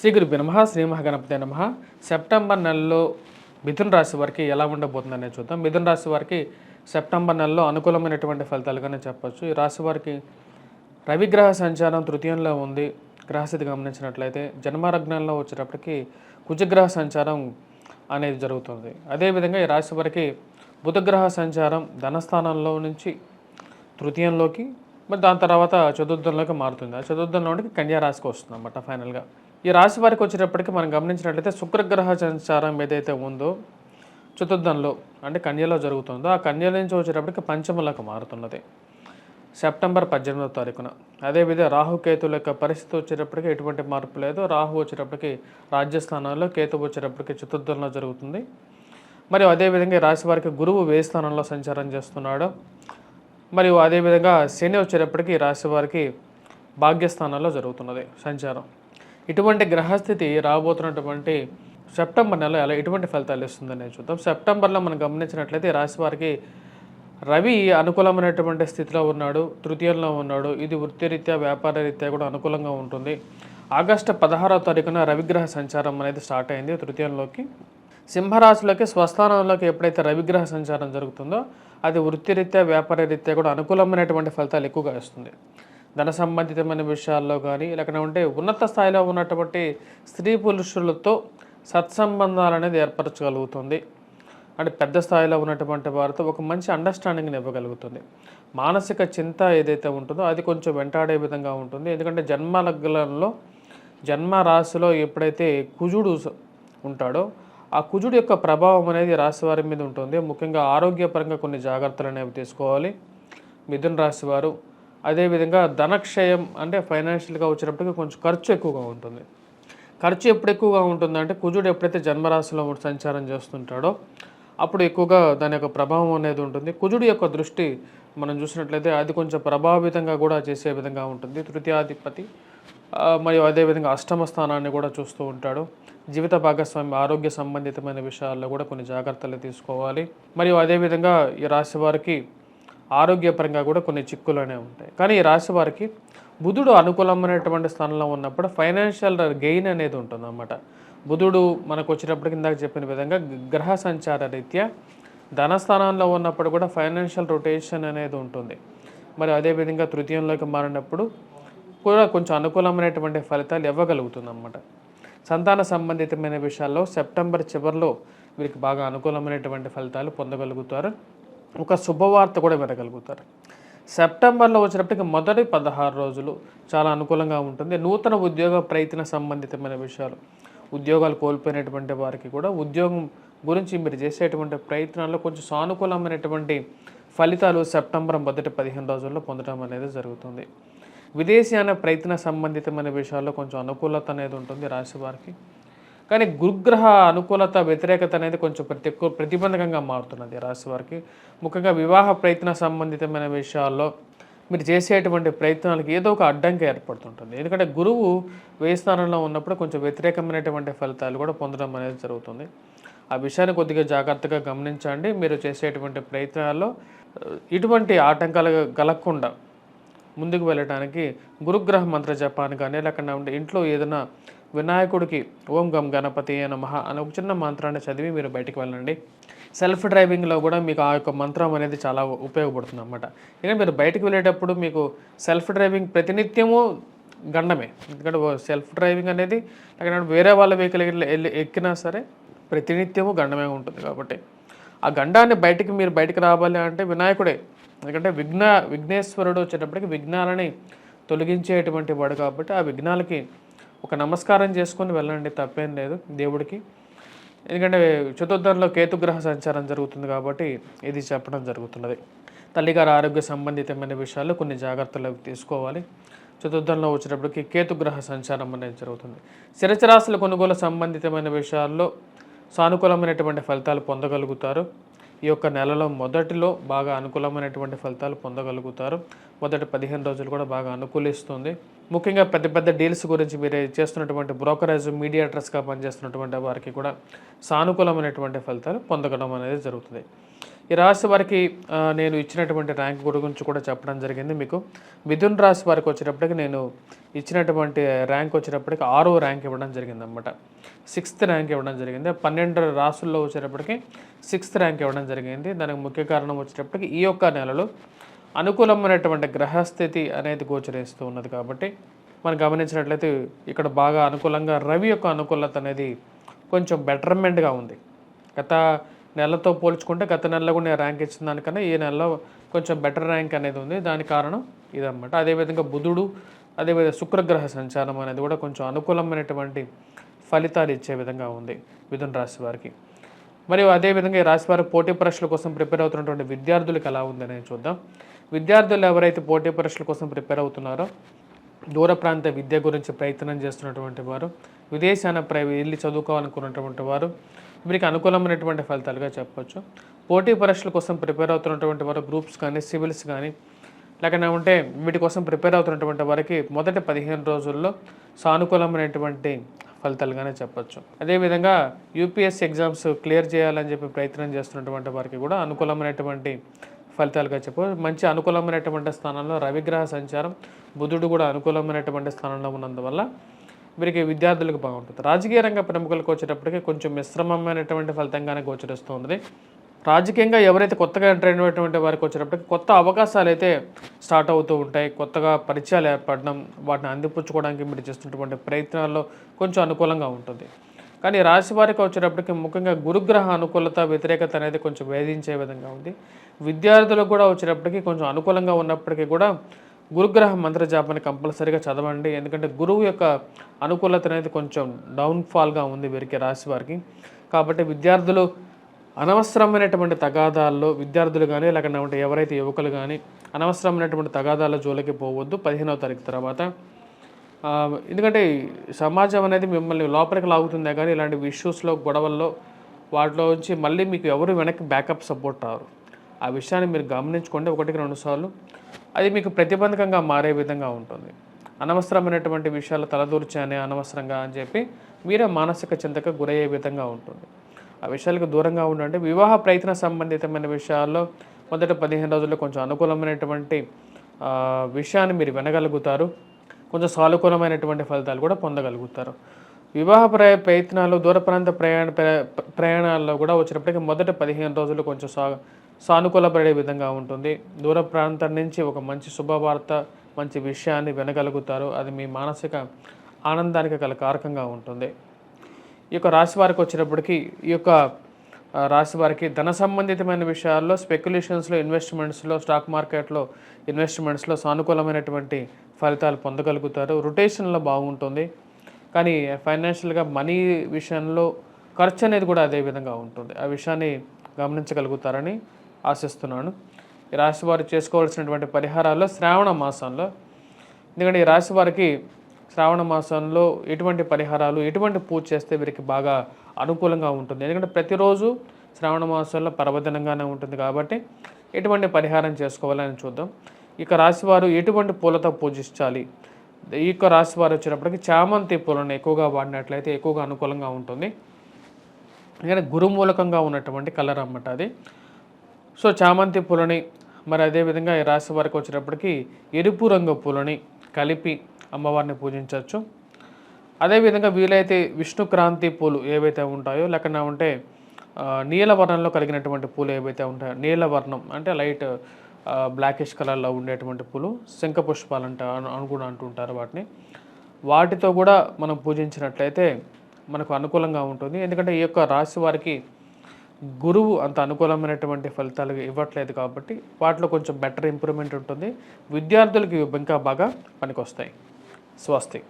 శ్రీ గురు నమ శ్రీ మహాగణపతి నమ. సెప్టెంబర్ నెలలో మిథున రాశి వారికి ఎలా ఉండబోతుందనే చూద్దాం. మిథున రాశి వారికి సెప్టెంబర్ నెలలో అనుకూలమైనటువంటి ఫలితాలుగానే చెప్పొచ్చు. ఈ రాశి వారికి రవిగ్రహ సంచారం తృతీయంలో ఉంది. గ్రహస్థితి గమనించినట్లయితే జన్మరగ్నంలో వచ్చేటప్పటికి కుజగ్రహ సంచారం అనేది జరుగుతుంది. అదేవిధంగా ఈ రాశి వారికి బుధగ్రహ సంచారం ధనస్థానంలో నుంచి తృతీయంలోకి మరి దాని తర్వాత చతుర్థంలోకి మారుతుంది. ఆ చతుర్థంలోకి కన్యా రాశికి వస్తుంది అన్నమాట ఫైనల్గా. ఈ రాశి వారికి వచ్చేటప్పటికి మనం గమనించినట్లయితే శుక్రగ్రహ సంచారం ఏదైతే ఉందో చతుర్థంలో అంటే కన్యలో జరుగుతుందో ఆ కన్యల నుంచి వచ్చేటప్పటికి పంచములకు మారుతున్నది. సెప్టెంబర్ పద్దెనిమిదో తారీఖున. అదేవిధంగా రాహుకేతుల యొక్క పరిస్థితి వచ్చేటప్పటికి ఎటువంటి మార్పు లేదు. రాహు వచ్చేటప్పటికి రాజ్యస్థానంలో కేతు వచ్చేటప్పటికి చతుర్థంలో జరుగుతుంది. మరియు అదేవిధంగా రాశి వారికి గురువు వే స్థానంలో సంచారం చేస్తున్నాడు మరియు అదేవిధంగా శని వచ్చేటప్పటికి రాశి వారికి భాగ్యస్థానంలో జరుగుతున్నది సంచారం. ఇటువంటి గ్రహస్థితి రాబోతున్నటువంటి సెప్టెంబర్ నెల ఎలా ఎటువంటి ఫలితాలు ఇస్తుందని చూద్దాం. సెప్టెంబర్లో మనం గమనించినట్లయితే రాశి వారికి రవి అనుకూలమైనటువంటి స్థితిలో ఉన్నాడు తృతీయంలో ఉన్నాడు. ఇది వృత్తిరీత్యా వ్యాపార రీత్యా కూడా అనుకూలంగా ఉంటుంది. ఆగస్టు పదహారవ తారీఖున రవిగ్రహ సంచారం అనేది స్టార్ట్ అయింది తృతీయంలోకి. సింహరాశిలోకి స్వస్థానంలోకి ఎప్పుడైతే రవిగ్రహ సంచారం జరుగుతుందో అది వృత్తిరీత్యా వ్యాపార రీత్యా కూడా అనుకూలమైనటువంటి ఫలితాలు ఎక్కువగా ఇస్తుంది ధన సంబంధితమైన విషయాల్లో కానీ లేకపోతే ఉన్నత స్థాయిలో ఉన్నటువంటి స్త్రీ పురుషులతో సత్సంబంధాలు అనేది ఏర్పరచగలుగుతుంది. అంటే పెద్ద స్థాయిలో ఉన్నటువంటి వారితో ఒక మంచి అండర్స్టాండింగ్ని ఇవ్వగలుగుతుంది. మానసిక చింత ఏదైతే ఉంటుందో అది కొంచెం వెంటాడే విధంగా ఉంటుంది. ఎందుకంటే జన్మ లగ్నంలో జన్మ రాశిలో ఎప్పుడైతే కుజుడు ఉంటాడో ఆ కుజుడు యొక్క ప్రభావం అనేది రాశి వారి మీద ఉంటుంది. ముఖ్యంగా ఆరోగ్యపరంగా కొన్ని జాగ్రత్తలు అనేవి తీసుకోవాలి. మిథున రాశి వారు అదేవిధంగా ధనక్షయం అంటే ఫైనాన్షియల్గా వచ్చినప్పటికీ కొంచెం ఖర్చు ఎక్కువగా ఉంటుంది. ఖర్చు ఎప్పుడు ఎక్కువగా ఉంటుందంటే కుజుడు ఎప్పుడైతే జన్మరాశిలో సంచారం చేస్తుంటాడో అప్పుడు ఎక్కువగా దాని యొక్క ప్రభావం అనేది ఉంటుంది. కుజుడి యొక్క దృష్టి మనం చూసినట్లయితే అది కొంచెం ప్రభావితంగా కూడా చేసే విధంగా ఉంటుంది. తృతీయాధిపతి మరియు అదేవిధంగా అష్టమ స్థానాన్ని కూడా చూస్తూ ఉంటాడు. జీవిత భాగస్వామి ఆరోగ్య సంబంధితమైన విషయాల్లో కూడా కొన్ని జాగ్రత్తలు తీసుకోవాలి. మరియు అదేవిధంగా ఈ రాశి వారికి ఆరోగ్యపరంగా కూడా కొన్ని చిక్కులు అనేవి ఉంటాయి. కానీ ఈ రాశి వారికి బుధుడు అనుకూలమైనటువంటి స్థానంలో ఉన్నప్పుడు ఫైనాన్షియల్ గెయిన్ అనేది ఉంటుంది అన్నమాట బుధుడు మనకు వచ్చేటప్పటికి ఇందాక చెప్పిన విధంగా గ్రహ సంచార రీత్యా ధనస్థానంలో ఉన్నప్పుడు కూడా ఫైనాన్షియల్ రొటేషన్ అనేది ఉంటుంది. మరి అదేవిధంగా తృతీయంలోకి మారినప్పుడు కూడా కొంచెం అనుకూలమైనటువంటి ఫలితాలు ఇవ్వగలుగుతుంది అన్నమాట సంతాన సంబంధితమైన విషయాల్లో సెప్టెంబర్ చివరిలో వీరికి బాగా అనుకూలమైనటువంటి ఫలితాలు పొందగలుగుతారు. ఒక శుభవార్త కూడా వినగలుగుతారు. సెప్టెంబర్లో వచ్చినప్పటికీ మొదటి పదహారు రోజులు చాలా అనుకూలంగా ఉంటుంది. నూతన ఉద్యోగ ప్రయత్న సంబంధితమైన విషయాలు ఉద్యోగాలు కోల్పోయినటువంటి వారికి కూడా ఉద్యోగం గురించి మీరు చేసేటువంటి ప్రయత్నాల్లో కొంచెం సానుకూలమైనటువంటి ఫలితాలు సెప్టెంబర్ మొదటి పదిహేను రోజుల్లో పొందడం అనేది జరుగుతుంది. విదేశీయాన ప్రయత్న సంబంధితమైన విషయాల్లో కొంచెం అనుకూలత అనేది ఉంటుంది రాశి వారికి. కానీ గురుగ్రహ అనుకూలత వ్యతిరేకత అనేది కొంచెం ప్రతి ఎక్కువ ప్రతిబంధకంగా మారుతున్నది రాశి వారికి. ముఖ్యంగా వివాహ ప్రయత్న సంబంధితమైన విషయాల్లో మీరు చేసేటువంటి ప్రయత్నాలకు ఏదో ఒక అడ్డంకి ఏర్పడుతుంటుంది. ఎందుకంటే గురువు వ్యయ స్థానంలో ఉన్నప్పుడు కొంచెం వ్యతిరేకమైనటువంటి ఫలితాలు కూడా పొందడం అనేది జరుగుతుంది. ఆ విషయాన్ని కొద్దిగా జాగ్రత్తగా గమనించండి. మీరు చేసేటువంటి ప్రయత్నాల్లో ఇటువంటి ఆటంకాలు కలగకుండా ముందుకు వెళ్ళడానికి గురుగ్రహ మంత్ర జపాన్ని కానీ లేకుండా ఉంటే ఇంట్లో ఏదైనా వినాయకుడికి ఓం గం గణపతి నమః అనే ఒక చిన్న మంత్రాన్ని చదివి మీరు బయటికి వెళ్ళండి. సెల్ఫ్ డ్రైవింగ్లో కూడా మీకు ఆ యొక్క మంత్రం అనేది చాలా ఉపయోగపడుతుంది అనమాట ఎందుకంటే మీరు బయటకు వెళ్ళేటప్పుడు మీకు సెల్ఫ్ డ్రైవింగ్ ప్రతినిత్యము గండమే. ఎందుకంటే సెల్ఫ్ డ్రైవింగ్ అనేది వేరే వాళ్ళ వెహికల్ వెళ్ళి ఎక్కినా సరే ప్రతినిత్యము గండమే ఉంటుంది కాబట్టి. ఆ గండాన్ని బయటికి మీరు బయటికి రావాలి అంటే వినాయకుడే. ఎందుకంటే విఘ్న విఘ్నేశ్వరుడు వచ్చేటప్పటికి విఘ్నాలని తొలగించేటువంటి వాడు కాబట్టి ఆ విఘ్నాలకి ఒక నమస్కారం చేసుకొని వెళ్ళండి తప్పేం లేదు దేవుడికి. ఎందుకంటే చతుర్థంలో కేతుగ్రహ సంచారం జరుగుతుంది కాబట్టి ఇది చెప్పడం జరుగుతున్నది. తల్లిగారి ఆరోగ్య సంబంధితమైన విషయాల్లో కొన్ని జాగ్రత్తలు తీసుకోవాలి. చతుర్థంలో వచ్చేటప్పటికి కేతుగ్రహ సంచారం అనేది జరుగుతుంది. స్థిరచరాశుల కొనుగోలు సంబంధితమైన విషయాల్లో సానుకూలమైనటువంటి ఫలితాలు పొందగలుగుతారు. ఈ యొక్క నెలలో మొదటిలో బాగా అనుకూలమైనటువంటి ఫలితాలు పొందగలుగుతారు. మొదటి పదిహేను రోజులు కూడా బాగా అనుకూలిస్తుంది. ముఖ్యంగా పెద్ద పెద్ద డీల్స్ గురించి మీరు చేస్తున్నటువంటి బ్రోకరేజ్ మీడియేటర్స్గా పనిచేస్తున్నటువంటి వారికి కూడా సానుకూలమైనటువంటి ఫలితాలు పొందగడం అనేది జరుగుతుంది. ఈ రాశి వారికి నేను ఇచ్చినటువంటి ర్యాంక్ గురించి కూడా చెప్పడం జరిగింది మీకు. మిథున్ రాశి వారికి వచ్చేటప్పటికి నేను ఇచ్చినటువంటి ర్యాంక్ వచ్చేటప్పటికి ఆరో ర్యాంక్ ఇవ్వడం జరిగింది అనమాట సిక్స్త్ ర్యాంక్ ఇవ్వడం జరిగింది. పన్నెండు రాసుల్లో వచ్చేటప్పటికి సిక్స్త్ ర్యాంక్ ఇవ్వడం జరిగింది. దానికి ముఖ్య కారణం వచ్చేటప్పటికి ఈ యొక్క నెలలో అనుకూలమైనటువంటి గ్రహస్థితి అనేది గోచరిస్తూ ఉన్నది కాబట్టి మనం గమనించినట్లయితే ఇక్కడ బాగా అనుకూలంగా రవి యొక్క అనుకూలత అనేది కొంచెం బెటర్మెంట్గా ఉంది. గత నెలతో పోల్చుకుంటే గత నెలలో కూడా నేను ర్యాంక్ ఇచ్చిన దానికన్నా ఈ నెలలో కొంచెం బెటర్ ర్యాంక్ అనేది ఉంది. దాని కారణం ఇదన్నమాట. అదేవిధంగా బుధుడు అదేవిధంగా శుక్రగ్రహ సంచారం అనేది కూడా కొంచెం అనుకూలమైనటువంటి ఫలితాలు ఇచ్చే విధంగా ఉంది మిథున రాశి వారికి. మరియు అదేవిధంగా ఈ రాశి వారి పోటీ పరీక్షల కోసం ప్రిపేర్ అవుతున్నటువంటి విద్యార్థులకు ఎలా ఉందనేది చూద్దాం. విద్యార్థులు ఎవరైతే పోటీ పరీక్షల కోసం ప్రిపేర్ అవుతున్నారో దూర ప్రాంత విద్య గురించి ప్రయత్నం చేస్తున్నటువంటి వారు విదేశాన ప్రై వెళ్ళి చదువుకోవాలనుకున్నటువంటి వారు వీరికి అనుకూలమైనటువంటి ఫలితాలుగా చెప్పవచ్చు పోటీ పరీక్షల కోసం ప్రిపేర్ అవుతున్నటువంటి వారు గ్రూప్స్ కానీ సివిల్స్ కానీ లేకపోతే ఉంటే వీటి కోసం ప్రిపేర్ అవుతున్నటువంటి వారికి మొదటి పదిహేను రోజుల్లో సానుకూలమైనటువంటి ఫలితాలుగానే చెప్పచ్చు. అదేవిధంగా యూపీఎస్సీ ఎగ్జామ్స్ క్లియర్ చేయాలని చెప్పి ప్రయత్నం చేస్తున్నటువంటి వారికి కూడా అనుకూలమైనటువంటి ఫలితాలుగా చెప్పు. మంచి అనుకూలమైనటువంటి స్థానంలో రవిగ్రహ సంచారం బుధుడు కూడా అనుకూలమైనటువంటి స్థానంలో ఉన్నందువల్ల వీరికి విద్యార్థులకు బాగుంటుంది. రాజకీయ రంగ ప్రముఖులకు వచ్చేటప్పటికి కొంచెం మిశ్రమమైనటువంటి ఫలితంగానే గోచరిస్తుంది రాజకీయంగా ఎవరైతే కొత్తగా ఎంటర్ అయినటువంటి వారికి వచ్చేటప్పటికి కొత్త అవకాశాలు అయితే స్టార్ట్ అవుతూ ఉంటాయి. కొత్తగా పరిచయాలు ఏర్పడడం వాటిని అందిపుచ్చుకోవడానికి మీరు చేస్తున్నటువంటి ప్రయత్నాల్లో కొంచెం అనుకూలంగా ఉంటుంది. కానీ రాశి వారికి వచ్చేటప్పటికి ముఖ్యంగా గురుగ్రహ అనుకూలత వ్యతిరేకత అనేది కొంచెం వేధించే విధంగా ఉంది. విద్యార్థులకు కూడా వచ్చినప్పటికీ కొంచెం అనుకూలంగా ఉన్నప్పటికీ కూడా గురుగ్రహ మంత్ర జాపాన్ని కంపల్సరీగా చదవండి. ఎందుకంటే గురువు యొక్క అనుకూలత అనేది కొంచెం డౌన్ఫాల్గా ఉంది వీరికి రాశి వారికి. కాబట్టి విద్యార్థులు అనవసరమైనటువంటి తగాదాల్లో విద్యార్థులు కానీ లేకపోతే ఎవరైతే యువకులు కానీ అనవసరమైనటువంటి తగాదాల జోలికి పోవద్దు పదిహేనవ తారీఖు తర్వాత. ఎందుకంటే సమాజం అనేది మిమ్మల్ని లోపలికి లాగుతుందే కానీ ఇలాంటి ఇష్యూస్లో గొడవల్లో వాటిలో నుంచి మళ్ళీ మీకు ఎవరు వెనక్కి బ్యాకప్ సపోర్ట్ రారు. ఆ విషయాన్ని మీరు గమనించుకోండి ఒకటికి రెండు సార్లు. అది మీకు ప్రతిబంధకంగా మారే విధంగా ఉంటుంది. అనవసరమైనటువంటి విషయాలు తలదూర్చానే అనవసరంగా అని చెప్పి మీరే మానసిక చింతకు గురయ్యే విధంగా ఉంటుంది. ఆ విషయాలకు దూరంగా ఉండండి. వివాహ ప్రయత్న సంబంధితమైన విషయాల్లో మొదట పదిహేను రోజుల్లో కొంచెం అనుకూలమైనటువంటి విషయాన్ని మీరు వినగలుగుతారు. కొంచెం సానుకూలమైనటువంటి ఫలితాలు కూడా పొందగలుగుతారు. వివాహ ప్రయ ప్రయత్నాలు దూర ప్రాంత ప్రయాణ ప్రయాణాల్లో కూడా వచ్చినప్పటికీ మొదట పదిహేను రోజులు కొంచెం సా సానుకూలపడే విధంగా ఉంటుంది. దూర ప్రాంతం నుంచి ఒక మంచి శుభవార్త మంచి విషయాన్ని వినగలుగుతారు. అది మీ మానసిక ఆనందానికి గల కారకంగా ఉంటుంది. ఈ యొక్క రాశి వారికి వచ్చినప్పటికీ ఈ యొక్క రాశి వారికి ధన సంబంధితమైన విషయాల్లో స్పెక్యులేషన్స్లో ఇన్వెస్ట్మెంట్స్లో స్టాక్ మార్కెట్లో ఇన్వెస్ట్మెంట్స్లో సానుకూలమైనటువంటి ఫలితాలు పొందగలుగుతారు. రొటేషన్లో బాగుంటుంది. కానీ ఫైనాన్షియల్గా మనీ విషయంలో ఖర్చు అనేది కూడా అదే విధంగా ఉంటుంది. ఆ విషయాన్ని గమనించగలుగుతారని ఆశిస్తున్నాను. ఈ రాశి వారు చేసుకోవాల్సినటువంటి పరిహారాల్లో శ్రావణ మాసంలో ఎందుకంటే ఈ రాశి వారికి శ్రావణ మాసంలో ఎటువంటి పరిహారాలు ఎటువంటి పూజ చేస్తే వీరికి బాగా అనుకూలంగా ఉంటుంది. ఎందుకంటే ప్రతిరోజు శ్రావణ మాసంలో పర్వదినంగానే ఉంటుంది కాబట్టి ఎటువంటి పరిహారం చేసుకోవాలని చూద్దాం. ఇక రాశివారు ఎటువంటి పూలతో పూజించాలి? ఈ యొక్క రాశి వారు వచ్చినప్పటికీ చామంతి పూలను ఎక్కువగా వాడినట్లయితే ఎక్కువగా అనుకూలంగా ఉంటుంది. ఎందుకంటే గురుమూలకంగా ఉన్నటువంటి కలర్ అన్నమాట అది. సో చామంతి పూలని మరి అదేవిధంగా ఈ రాశి వారికి వచ్చేటప్పటికి ఎరుపు రంగు పూలని కలిపి అమ్మవారిని పూజించవచ్చు. అదేవిధంగా వీలైతే విష్ణుక్రాంతి పూలు ఏవైతే ఉంటాయో లేకుండా ఉంటే నీలవర్ణంలో కలిగినటువంటి పూలు ఏవైతే ఉంటాయో నీలవర్ణం అంటే లైట్ బ్లాకిష్ కలర్లో ఉండేటువంటి పూలు శంఖ పుష్పాలు అంట అను అంటుంటారు వాటిని. వాటితో కూడా మనం పూజించినట్లయితే మనకు అనుకూలంగా ఉంటుంది. ఎందుకంటే ఈ యొక్క రాశి వారికి గురువు అంత అనుకూలమైనటువంటి ఫలితాలు ఇవ్వట్లేదు కాబట్టి వాటిలో కొంచెం బెటర్ ఇంప్రూవ్మెంట్ ఉంటుంది. విద్యార్థులకి ఇంకా బాగా పనికొస్తాయి. స్వస్తి.